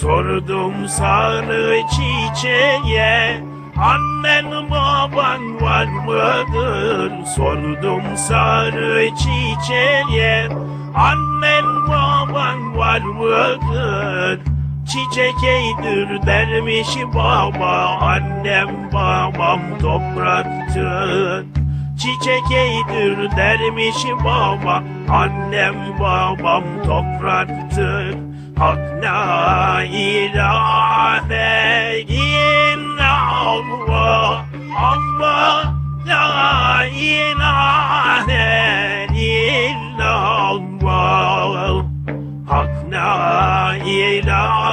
Sordum sarı çiçeğe Annen baban var mıdır? Sordum sarı çiçeğe Annen baban var mıdır? Çiçek eydir dermiş baba Annem babam topraktır Çiçek eydir dermiş baba Annem babam topraktır Hak la ilahe illallah Allah la ilahe illallah Hak la ilahe